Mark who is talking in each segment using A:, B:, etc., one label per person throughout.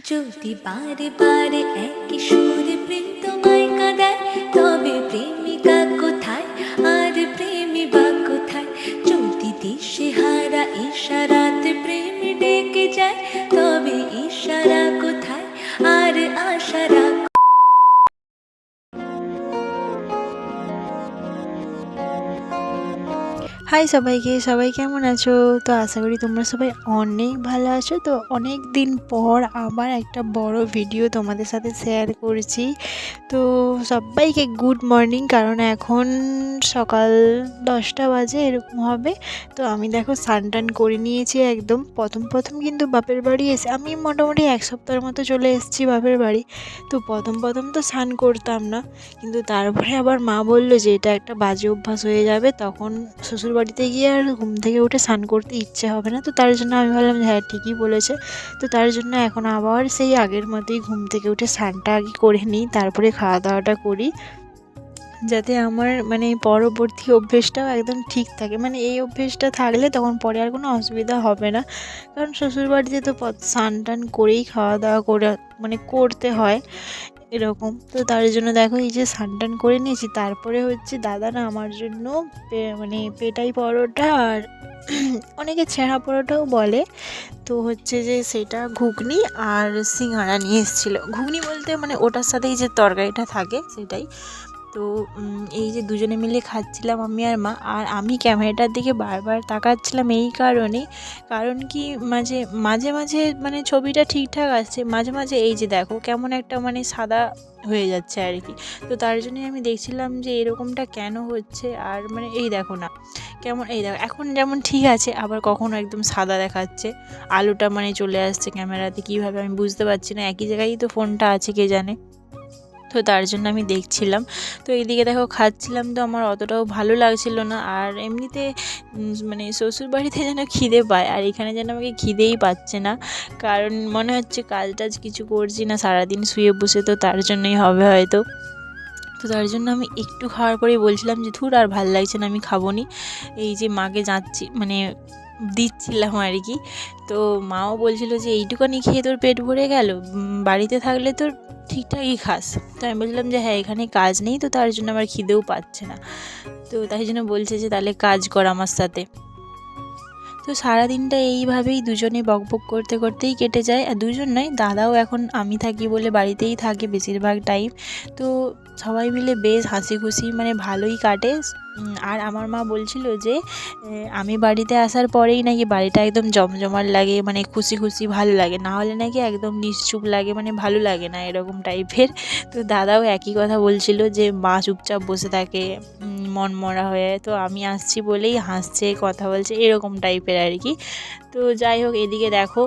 A: যদি বারে বারে একই সুরে প্রেম
B: হাই সবাইকে, সবাই কেমন আছো? তো আশা করি তোমরা সবাই অনেক ভালো আছো। তো অনেক দিন পর আবার একটা বড় ভিডিও তোমাদের সাথে শেয়ার করছি। তো সবাইকে গুড মর্নিং কারণ এখন সকাল দশটা বাজে, এরকম হবে। তো আমি দেখো টান করে নিয়েছি একদম। প্রথম প্রথম কিন্তু বাপের বাড়ি এসে, আমি মোটামুটি এক সপ্তাহের মতো চলে এসেছি বাপের বাড়ি। তো প্রথম প্রথম তো স্নান করতাম না। কিন্তু তারপরে আবার মা বলল যে এটা একটা বাজে অভ্যাস হয়ে যাবে, তখন শ্বশুর বাড়িতে গিয়ে আর ঘুম থেকে উঠে স্নান করতে ইচ্ছে হবে না। তো তার জন্য আমি ভাবলাম যে হ্যাঁ ঠিকই বলেছে। তো তার জন্য এখন আবার সেই আগের মতোই ঘুম থেকে উঠে স্নানটা আগে করে নিই, তারপরে খাওয়া দাওয়াটা করি। যাতে আমার মানে পরবর্তী অভ্যেসটাও একদম ঠিক থাকে। মানে এই অভ্যেসটা থাকলে তখন পরে আর কোনো অসুবিধা হবে না। কারণ শ্বশুরবাড়িতে তো স্নান টান করেই খাওয়া দাওয়া করে মানে করতে হয়। এরকম। তো তার জন্য দেখো এই যে স্নান টান করে নিয়েছি, তারপরে হচ্ছে দাদা না আমার জন্য মানে পেটাই পরোটা আর অনেকে ছেঁড়া পরোটাও বলে। তো হচ্ছে যে সেটা ঘুগনি আর সিঙ্গাড়া নিয়ে এসেছিল। ঘুগনি বলতে মানে ওটার সাথেই যে তরকারিটা থাকে সেটাই। তো এই যে দুজনে মিলে খাচ্ছিলাম আমি আর মা, আর আমি ক্যামেরাটার দিকে বারবার তাকাচ্ছিলাম এই কারণে। কারণ কি, মাঝে মাঝে মাঝে মানে ছবিটা ঠিকঠাক আসছে, মাঝে মাঝে এই যে দেখো কেমন একটা মানে সাদা হয়ে যাচ্ছে আর কি। তো তার জন্যই আমি দেখছিলাম যে এরকমটা কেন হচ্ছে, আর মানে এই দেখো না, কেমন, এই দেখো, এখন যেমন ঠিক আছে, আবার কখনো একদম সাদা দেখাচ্ছে। আলোটা মানে চলে আসছে ক্যামেরাতে, কীভাবে আমি বুঝতে পারছি না, একই জায়গায়ই তো ফোনটা আছে, কে জানে? তো তার জন্য আমি দেখছিলাম। তো এইদিকে দেখো খাচ্ছিলাম তো আমার অতটাও ভালো লাগছিল না। আর এমনিতে মানে শ্বশুর বাড়িতে যেন খিদে পায়, আর এখানে যেন আমাকে খিদেই পাচ্ছে না। কারণ মনে হচ্ছে কাজ টাজ কিছু করছি না, সারাদিন শুয়ে বসে তো তার জন্যই হবে হয়তো। তো তার জন্য আমি একটু খাওয়ার পরেই বলছিলাম যে, ধুর, আর ভালো লাগছে না, আমি খাব নি। এই যে মাকে যাচ্ছি মানে দিচ্ছিলাম আর কি। তো মাও বলছিল যে, এইটুকানি খেয়ে তোর পেট ভরে গেল। বাড়িতে থাকলে তোর ঠিকঠাকই খাস। তো আমি বলছিলাম যে হ্যাঁ এখানে কাজ নেই, তো তার জন্য আমার খিদেও পাচ্ছে না। তো তাই জন্য বলছে যে, তাহলে কাজ কর আমার সাথে। তো সারাদিনটা এইভাবেই দুজনে বকবক করতে করতেই কেটে যায়। আর দুজন নয়, দাদাও এখন আমি থাকি বলে বাড়িতেই থাকে বেশিরভাগ টাইম তো সবাই মিলে বেশ হাসি খুশি মানে ভালোই কাটে। আর আমার মা বলছিল যে আমি বাড়িতে আসার পরেই নাকি বাড়িটা একদম জমজমাট লাগে মানে খুশি খুশি ভালো লাগে। না হলে নাকি একদম নিশ্চুপ লাগে মানে ভালো লাগে না এরকম টাইপের। তো দাদাও একই কথা বলছিল যে মা চুপচাপ বসে থাকে উম, মনমরা হয়ে। তো আমি আসছি বলেই হাসছে কথা বলছে এরকম টাইপের আর কি। তো যাই হোক এদিকে দেখো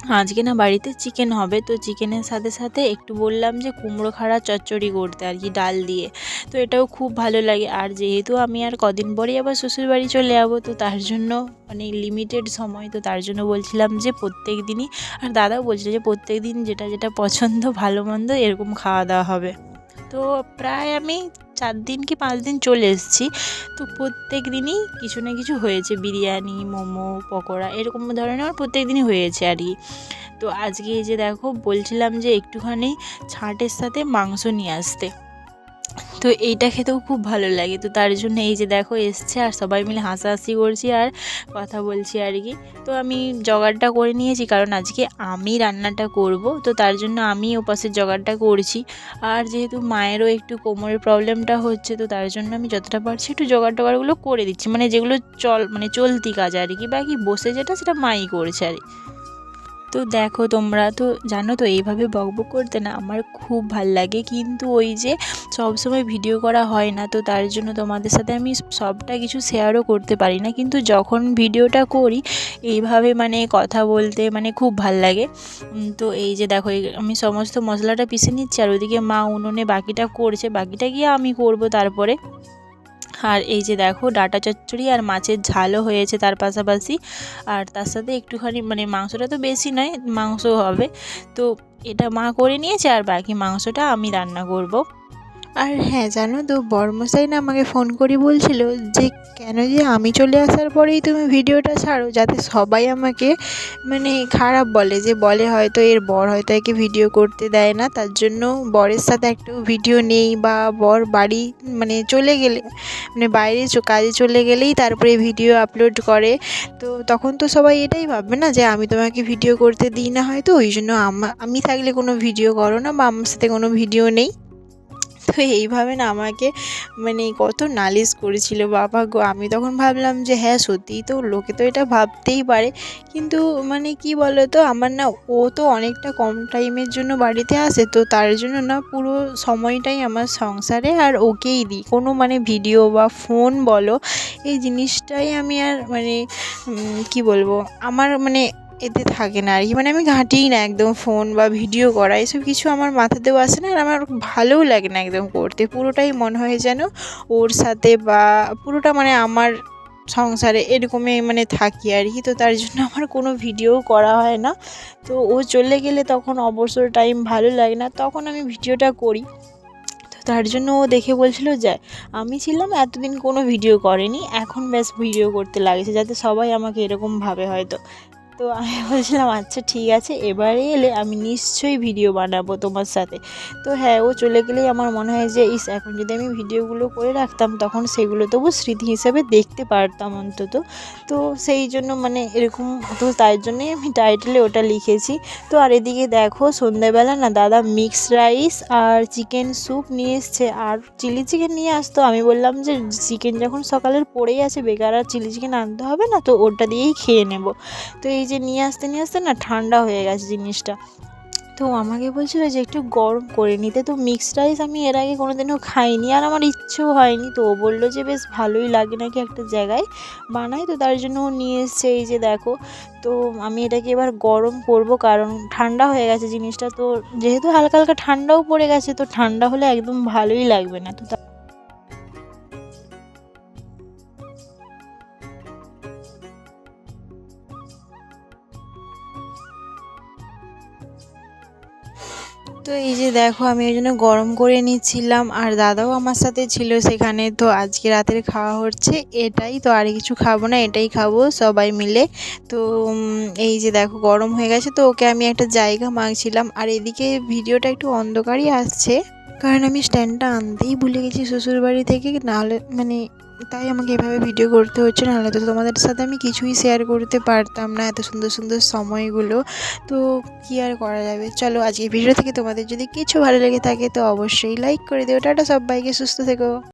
B: আজকে না বাড়িতে চিকেন হবে, তো চিকেনের সাথে সাথে একটু বললাম যে কুমড়ো খাড়া চচ্চড়ি করতে আর কি, ডাল দিয়ে। তো এটাও খুব ভালো লাগে। আর যেহেতু আমি আর কদিন পরেই আবার শ্বশুরবাড়ি চলে যাব, তো তার জন্য মানে লিমিটেড সময়, তো তার জন্য বলছিলাম যে প্রত্যেক দিনই, আর দাদাও বলছিল যে প্রত্যেক দিন যেটা যেটা পছন্দ, ভালো মন্দ, এরকম খাওয়া দাওয়া হবে। তো প্রায় আমি চার দিন কি পাঁচ দিন চলে এসেছি। তো প্রত্যেক দিনই কিছু না কিছু হয়েছে। বিরিয়ানি, মোমো, পকোড়া এরকম ধরনের আমার প্রত্যেক দিনই হয়েছে আর কি। তো আজকে এই যে দেখো বলছিলাম যে একটুখানি ছাঁটের সাথে মাংস নিয়ে আসতে। তো এইটা খেতেও খুব ভালো লাগে। তো তার জন্য এই যে দেখো এসছে আর সবাই মিলে হাসাহাসি করছি আর কথা বলছি আর কি। তো আমি জোগাড়টা করে নিয়েছি কারণ আজকে আমি রান্নাটা করব। তো তার জন্য আমি ওপাশের জোগাড়টা করছি। আর যেহেতু মায়েরও একটু কোমরের প্রবলেমটা হচ্ছে, তো তার জন্য আমি যতটা পারছি একটু জোগাড় টোগাড়গুলো করে দিচ্ছি। মানে যেগুলো চল মানে চলতি কাজ আর কি, বাকি বসে যেটা সেটা মাই করছে আর। তো দেখো তোমরা তো জানো তো, এইভাবে বকবক করতে না আমার খুব ভালো লাগে। কিন্তু ওই যে সব সময় ভিডিও করা হয় না, তো তার জন্য তোমাদের সাথে আমি সবটা কিছু শেয়ারও করতে পারি না। কিন্তু যখন ভিডিওটা করি, এইভাবে মানে কথা বলতে মানে খুব ভালো লাগে। তো এই যে দেখো আমি সমস্ত মশলাটা পিষে নিচ্ছি, আর ওদিকে মা উনুনে বাকিটা করছে, বাকিটা গিয়ে আমি করব তারপরে। আর এই যে দেখো ডাটা চচ্চড়ি আর মাছের ঝালও হয়েছে তার পাশাপাশি। আর তার সাথে একটুখানি মানে মাংসটা তো বেশি নয় মাংস হবে। তো এটা মা করে নিয়েছে আর বাকি মাংসটা আমি রান্না করব। আর হ্যাঁ জানো তো, বর্মশাই না আমাকে ফোন করে বলছিল যে, কেন যে আমি চলে আসার পরেই তুমি ভিডিওটা ছাড়ো, যাতে সবাই আমাকে মানে খারাপ বলে যে, বলে হয়তো এর বর হয়তো একে ভিডিও করতে দেয় না, তার জন্য বরের সাথে একটু ভিডিও নেই বা বর বাড়ি মানে চলে গেলে মানে বাইরে কাজে চলে গেলেই তারপরে ভিডিও আপলোড করে। তো তখন তো সবাই এটাই ভাববে না যে, আমি তোমাকে ভিডিও করতে দিই না হয়তো, ওই জন্য আমি থাকলে কোনো ভিডিও করো না বা আমার সাথে কোনো ভিডিও নেই। তো এইভাবে না আমাকে মানে কত নালিশ করেছিল, বাবা গো, আমি তখন ভাবলাম যে হ্যাঁ সত্যিই তো লোকে তো এটা ভাবতেই পারে। কিন্তু মানে কি বলো তো আমার না ও তো অনেকটা কম টাইমের জন্য বাড়িতে আসে, তো তার জন্য না পুরো সময়টাই আমার সংসারে আর ওকেই দিই। কোনো মানে ভিডিও বা ফোন বলো, এই জিনিসটাই আমি আর মানে কি বলব, আমার মানে এতে থাকে না আর কি। মানে আমি ঘাঁটিই না একদম ফোন বা ভিডিও করা, এসব কিছু আমার মাথাতেও আসে না আর আমার ভালোও লাগে না একদম করতে। পুরোটাই মনে হয় যেন ওর সাথে বা পুরোটা মানে আমার সংসারে এরকমই মানে থাকি আর কি। তো তার জন্য আমার কোনো ভিডিও করা হয় না। তো ও চলে গেলে তখন অবসর টাইম ভালো লাগে না, তখন আমি ভিডিওটা করি। তো তার জন্য ও দেখে বলছিল, যে, আমি ছিলাম এতদিন কোনো ভিডিও করেনি, এখন ব্যাস ভিডিও করতে লাগছে, যাতে সবাই আমাকে এরকম ভাবে হয়তো। তো আমি বলছিলাম আচ্ছা ঠিক আছে, এবারে এলে আমি নিশ্চয়ই ভিডিও বানাবো তোমার সাথে। তো হ্যাঁ ও চলে গেলেই আমার মনে হয় যে, ইস, এখন যদি আমি ভিডিওগুলো করে রাখতাম, তখন সেগুলো তবু স্মৃতি হিসেবে দেখতে পারতাম অন্তত। তো সেই জন্য মানে এরকম, তো তাই জন্যই আমি টাইটেলে ওটা লিখেছি। তো আর এদিকে দেখো সন্ধ্যাবেলা না দাদা মিক্স রাইস আর চিকেন স্যুপ নিয়ে এসছে। আর চিলি চিকেন নিয়ে আসতো। আমি বললাম যে চিকেন যখন সকালের পড়েই আছে, বেকার আর চিলি চিকেন আনতে হবে না, তো ওটা দিয়েই খেয়ে নেব। তো এই যে নিয়ে আসতে নিয়ে আসতে না ঠান্ডা হয়ে গেছে জিনিসটা। তো আমাকে বলছিল যে একটু গরম করে নিতে। তো মিক্সড রাইস আমি এর আগে কোনোদিনও খাইনি আর আমার ইচ্ছেও হয়নি। তো ও বলল যে বেশ ভালোই লাগে নাকি একটা জায়গায় বানাই। তো তার জন্য ও নিয়ে এসছে এই যে দেখো। তো আমি এটাকে এবার গরম করব কারণ ঠান্ডা হয়ে গেছে জিনিসটা। তো যেহেতু হালকা হালকা ঠান্ডাও পড়ে গেছে, তো ঠান্ডা হলে একদম ভালোই লাগবে না। তো তা- এই যে দেখো, আমি ওই জন্য গরম করে নিচ্ছিলাম আর দাদাও আমার সাথে ছিল সেখানে। তো আজকে রাতের খাওয়া হচ্ছে, এটাই তো আর কিছু খাব না, এটাই খাব সবাই মিলে। তো এই যে দেখো, গরম হয়ে গেছে, তো ওকে আমি একটা জায়গা মাগছিলাম। আর এদিকে ভিডিওটা একটু অন্ধকারই আসছে। কারণ আমি স্ট্যান্ডটা আনতেই ভুলে গেছি শ্বশুরবাড়ি থেকে, নাহলে মানে তাই আমাকে এভাবে ভিডিও করতে হচ্ছে, নাহলে তো তোমাদের সাথে আমি কিছুই শেয়ার করতে পারতাম না এত সুন্দর সুন্দর সময়গুলো। তো কী আর করা যাবে? চলো আজকে ভিডিও থেকে তোমাদের যদি কিছু ভালো লেগে থাকে তো অবশ্যই লাইক করে দিও। টাটা সবাইকে, সুস্থ থেকো।